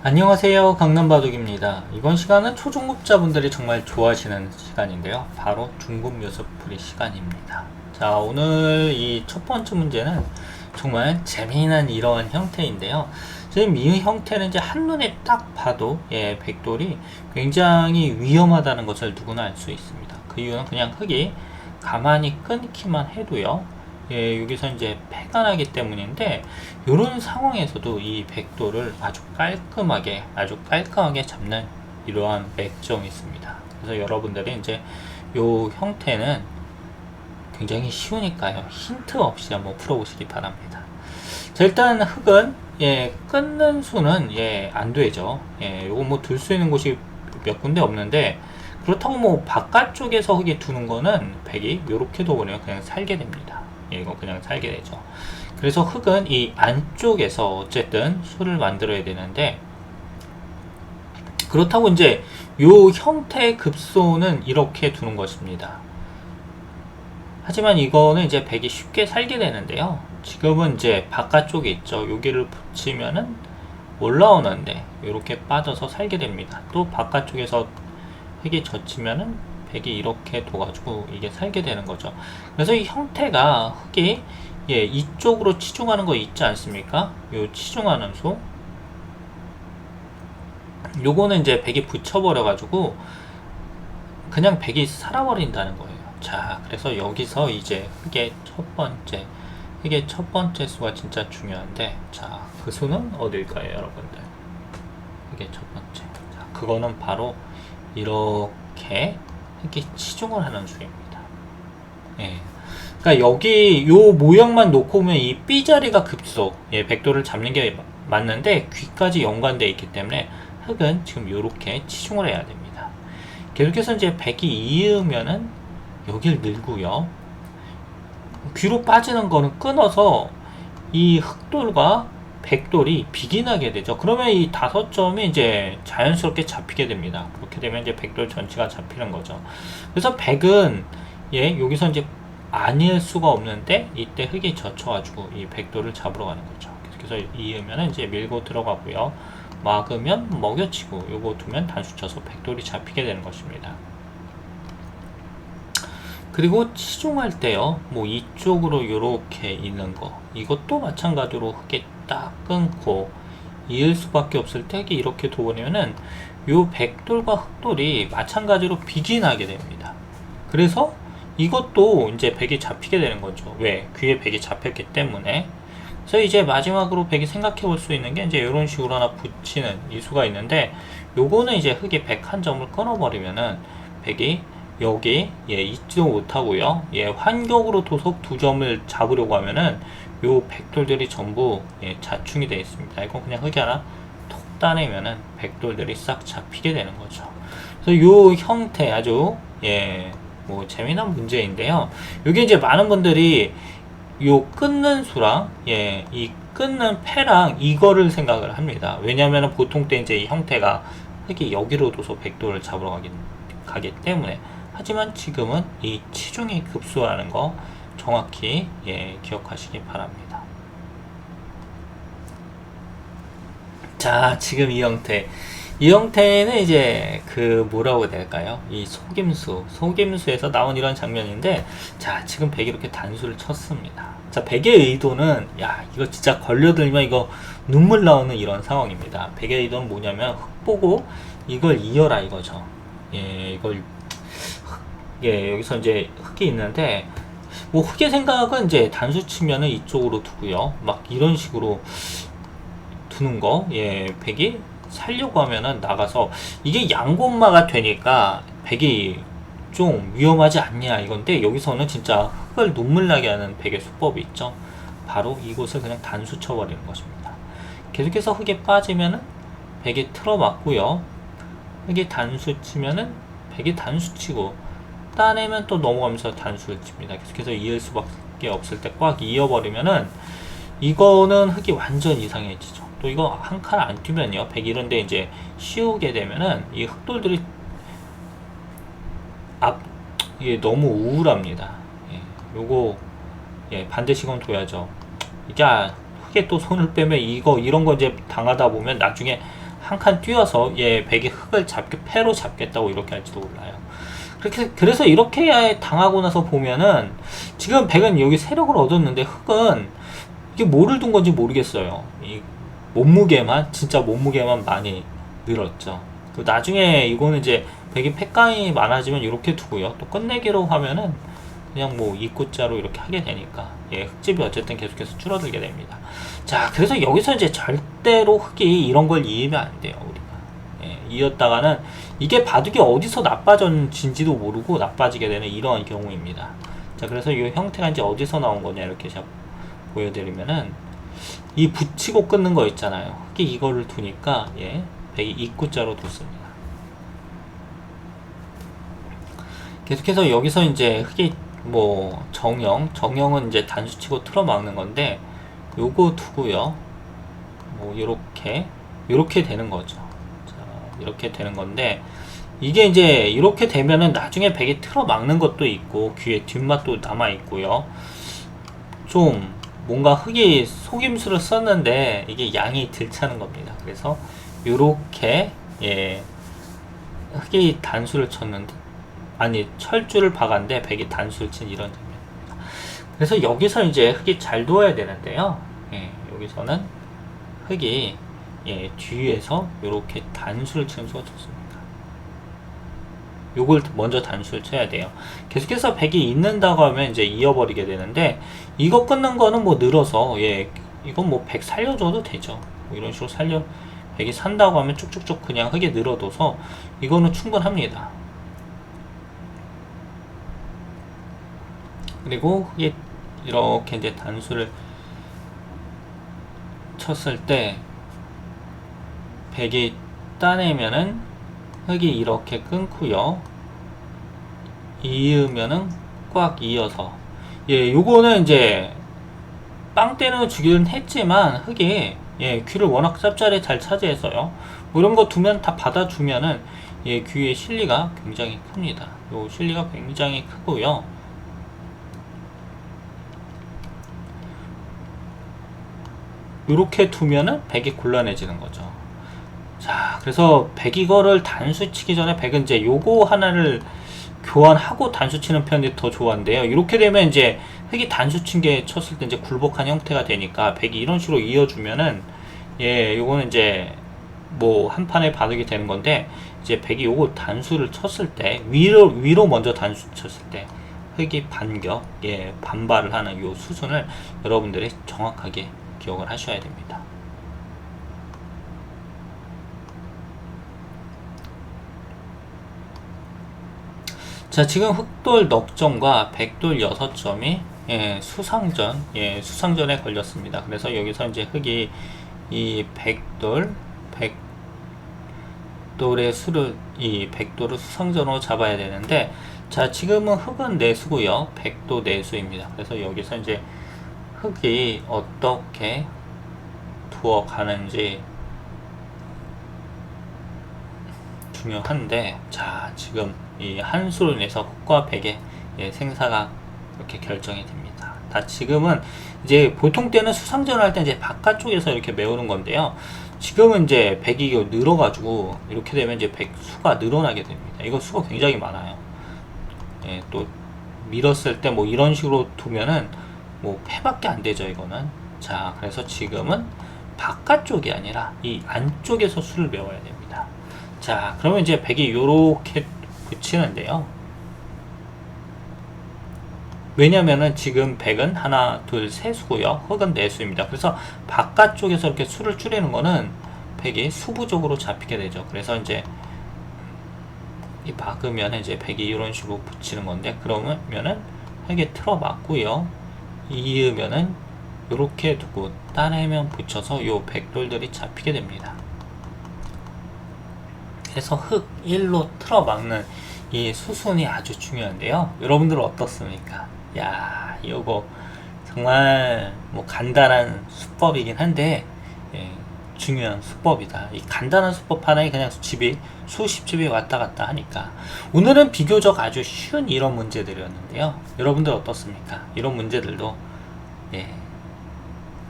안녕하세요 강남바둑입니다. 이번 시간은 초중급자분들이 정말 좋아하시는 시간인데요. 바로 중급 요소풀이 시간입니다. 자 오늘 이 첫 번째 문제는 정말 재미난 이러한 형태인데요. 지금 이 형태는 이제 한눈에 딱 봐도 예 백돌이 굉장히 위험하다는 것을 누구나 알 수 있습니다. 그 이유는 그냥 흙이 가만히 끊기만 해도요 예, 여기서 이제 나기 때문인데 이런 상황에서도 이 백도를 아주 깔끔하게 아주 깔끔하게 잡는 이러한 맥점이 있습니다. 그래서 여러분들이 이제 요 형태는 굉장히 쉬우니까요. 힌트 없이 한번 풀어보시기 바랍니다. 자, 일단 흙은 예, 끊는 수는 예, 안 되죠. 예, 요거 뭐 둘 수 있는 곳이 몇 군데 없는데 그렇다고 뭐 바깥쪽에서 흙이 두는 거는 백이 요렇게 둬버리면 그냥 살게 됩니다. 예, 이거 그냥 살게 되죠. 그래서 흙은 이 안쪽에서 어쨌든 수를 만들어야 되는데 그렇다고 이제 요 형태의 급소는 이렇게 두는 것입니다. 하지만 이거는 이제 백이 쉽게 살게 되는데요. 지금은 이제 바깥쪽에 있죠. 여기를 붙이면은 올라오는데 이렇게 빠져서 살게 됩니다. 또 바깥쪽에서 흙이 젖히면은 백이 이렇게 둬가지고 이게 살게 되는 거죠. 그래서 이 형태가 흙이 예 이쪽으로 치중하는 거 있지 않습니까? 요 치중하는 소 요거는 이제 백이 붙여버려가지고 그냥 백이 살아버린다는 거예요. 자, 그래서 여기서 이제 흙의 첫 번째, 흙의 첫 번째 수가 진짜 중요한데, 자, 그 수는 어딜까요, 여러분들? 흙의 첫 번째. 자, 그거는 바로 이렇게 흙이 치중을 하는 수입니다. 예. 그러니까 여기 요 모양만 놓고 보면 이 B 자리가 급소, 예, 백도를 잡는 게 맞는데 귀까지 연관되어 있기 때문에 흙은 지금 이렇게 치중을 해야 됩니다. 계속해서 이제 백이 이으면은 여길 밀고요. 귀로 빠지는 거는 끊어서 이 흑돌과 백돌이 비긴하게 되죠. 그러면 이 다섯 점이 이제 자연스럽게 잡히게 됩니다. 그렇게 되면 이제 백돌 전체가 잡히는 거죠. 그래서 백은 예 여기서 이제 아닐 수가 없는데 이때 흙이 젖혀가지고 이 백돌을 잡으러 가는 거죠. 그래서 이으면 이제 밀고 들어가고요. 막으면 먹여치고 요거 두면 단수 쳐서 백돌이 잡히게 되는 것입니다. 그리고 치중할 때요, 뭐 이쪽으로 이렇게 있는 거, 이것도 마찬가지로 흙에 딱 끊고 이을 수밖에 없을 때 이렇게 두어내면은 요 백돌과 흑돌이 마찬가지로 비긴하게 됩니다. 그래서 이것도 이제 백이 잡히게 되는 거죠. 왜? 귀에 백이 잡혔기 때문에. 그래서 이제 마지막으로 백이 생각해 볼 수 있는 게 이제 이런 식으로 하나 붙이는 이수가 있는데 요거는 이제 흙이 백 한 점을 끊어버리면은 백이 여기 예 있지도 못하고요. 예 환경으로 도속 두 점을 잡으려고 하면은 요 백돌들이 전부 예 자충이 되어 있습니다. 이건 그냥 흙이 하나 톡 따내면은 백돌들이 싹 잡히게 되는 거죠. 그래서 요 형태 아주 예 뭐 재미난 문제인데요. 요게 이제 많은 분들이 요 끊는 수랑 예 이 끊는 패랑 이거를 생각을 합니다. 왜냐하면 보통 때 이제 이 형태가 흙이 여기로 둬서 백돌을 잡으러 가기, 가기 때문에 하지만 지금은 이 치중이 급소라는 거 정확히 예, 기억하시기 바랍니다. 자, 지금 이 형태. 이 형태는 이제 그 뭐라고 될까요? 이 속임수, 속임수에서 나온 이런 장면인데, 자, 지금 백이 이렇게 단수를 쳤습니다. 자, 백의 의도는, 야, 이거 진짜 걸려들면 이거 눈물 나오는 이런 상황입니다. 백의 의도는 뭐냐면, 흙 보고 이걸 이어라 이거죠. 예, 이걸 예, 여기서 이제 흙이 있는데 뭐 흙의 생각은 이제 단수 치면은 이쪽으로 두고요. 막 이런 식으로 두는 거. 예, 백이 살려고 하면은 나가서 이게 양곤마가 되니까 백이 좀 위험하지 않냐 이건데 여기서는 진짜 흙을 눈물 나게 하는 백의 수법이 있죠. 바로 이곳을 그냥 단수 쳐버리는 것입니다. 계속해서 흙에 빠지면은 백이 틀어맞고요. 흙이 단수 치면은 백이 단수 치고 따내면 또 넘어가면서 단수를 칩니다. 계속해서 이을 수밖에 없을 때 꽉 이어버리면은 이거는 흙이 완전 이상해지죠. 또 이거 한 칸 안 뛰면요. 백 이런데 이제 씌우게 되면은 이 흙돌들이 앞 이게 너무 우울합니다. 예, 요거 예, 반대시건 둬야죠. 이게 흙에 또 손을 빼면 이거 이런 거 이제 당하다 보면 나중에 한칸 띄어서 얘 백이 흙을 잡게 패로 잡겠다고 이렇게 할지도 몰라요. 그렇게 그래서 이렇게 당하고 나서 보면은 지금 백은 여기 세력을 얻었는데 흙은 이게 뭐를 둔 건지 모르겠어요. 이 몸무게만 진짜 몸무게만 많이 늘었죠. 그 나중에 이거는 이제 백이 패강이 많아지면 이렇게 두고요. 또 끝내기로 하면은 그냥 뭐 입구자로 이렇게 하게 되니까 예, 흙집이 어쨌든 계속해서 줄어들게 됩니다. 자, 그래서 여기서 이제 절대로 흙이 이런 걸 이으면 안 돼요, 이었다가는 이게 바둑이 어디서 나빠졌는지도 모르고 나빠지게 되는 이러한 경우입니다. 자, 그래서 이 형태가 이제 어디서 나온 거냐 이렇게 제가 보여드리면은 이 붙이고 끊는 거 있잖아요. 이거를 두니까 예, 백이 입구자로 뒀습니다. 계속해서 여기서 이제 흙이 뭐 정형, 정형은 이제 단수치고 틀어막는 건데 요거 두고요. 뭐 요렇게 요렇게 되는 거죠. 자, 이렇게 되는 건데 이게 이제 이렇게 되면은 나중에 백이 틀어 막는 것도 있고 귀에 뒷맛도 남아 있고요. 좀 뭔가 흙이 속임수를 썼는데 이게 양이 들차는 겁니다. 그래서 요렇게 예 흙이 단수를 쳤는데 아니 철줄을 박았는데 백이 단수를 친 이런 장면입니다. 그래서 여기서 이제 흙이 잘 누워야 되는데요. 예, 여기서는 흙이 예, 뒤에서 이렇게 단수를 치는 수가 좋습니다. 요걸 먼저 단수를 쳐야 돼요. 계속해서 백이 있는다고 하면 이제 이어버리게 되는데 이거 끊는 거는 뭐 늘어서 예 이건 뭐백 살려줘도 되죠. 뭐 이런 식으로 살려 백이 산다고 하면 쭉쭉쭉 그냥 흙에 늘어둬서 이거는 충분합니다. 그리고 이렇게 이제 단수를 쳤을 때 백이 따내면은 흙이 이렇게 끊고요. 이으면은 꽉 이어서 예 요거는 이제 빵 때는 주기는 했지만 흙이 예 귀를 워낙 짭짤히 잘 차지해서요 뭐 이런 거 두면 다 받아주면은 예 귀의 실리가 굉장히 큽니다 요 실리가 굉장히 크고요 이렇게 두면은 백이 곤란해지는 거죠. 자, 그래서 백 이거를 단수 치기 전에 백은 이제 요거 하나를 교환하고 단수 치는 편이 더 좋아한데요. 이렇게 되면 이제 흑이 단수 친 게 쳤을 때 이제 굴복한 형태가 되니까 백이 이런 식으로 이어주면은 예, 요거는 이제 뭐 한 판에 바둑이 되는 건데 이제 백이 요거 단수를 쳤을 때 위로 위로 먼저 단수 쳤을 때 흑이 반격, 예, 반발을 하는 요 수순을 여러분들이 정확하게 기억을 하셔야 됩니다. 자, 지금 흑돌 넉점과 백돌 6점이 예, 수상전, 예, 수상전에 걸렸습니다. 그래서 여기서 이제 흑이 이 백돌, 백돌의 수를, 이 백돌을 수상전으로 잡아야 되는데, 자, 지금은 흑은 내수고요. 백도 내수입니다. 그래서 여기서 이제 흙이 어떻게 두어 가는지 중요한데 자 지금 이 한수로 인해서 흙과 백의 예, 생사가 이렇게 결정이 됩니다. 다 지금은 이제 보통 때는 수상전을 할 때 이제 바깥쪽에서 이렇게 메우는 건데요. 지금은 이제 백이 늘어가지고 이렇게 되면 이제 백 수가 늘어나게 됩니다. 이거 수가 굉장히 많아요. 예, 또 밀었을 때 뭐 이런 식으로 두면은 뭐 패밖에 안 되죠 이거는 자 그래서 지금은 바깥쪽이 아니라 이 안쪽에서 수를 메워야 됩니다 자 그러면 이제 백이 요렇게 붙이는데요. 왜냐면은 지금 백은 하나 둘세 수고요. 흙은 네 수입니다. 그래서 바깥쪽에서 이렇게 수를 줄이는 거는 백이 수부적으로 잡히게 되죠. 그래서 이제 이 박으면 이제 백이 이런 식으로 붙이는 건데 그러면은 흙에 틀어 맞고요. 이으면은 이렇게 두고 따내면 붙여서 요 백돌들이 잡히게 됩니다. 그래서 흙 1로 틀어막는 이 수순이 아주 중요한데요. 여러분들은 어떻습니까? 야, 이거 정말 뭐 간단한 수법이긴 한데 예, 중요한 수법이다. 이 간단한 수법 하나에 그냥 집이 수십 집이 왔다 갔다 하니까 오늘은 비교적 아주 쉬운 이런 문제들이었는데요. 여러분들 어떻습니까? 이런 문제들도 예,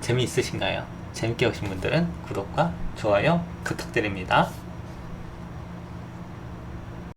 재미있으신가요? 재밌게 보신 분들은 구독과 좋아요 부탁드립니다.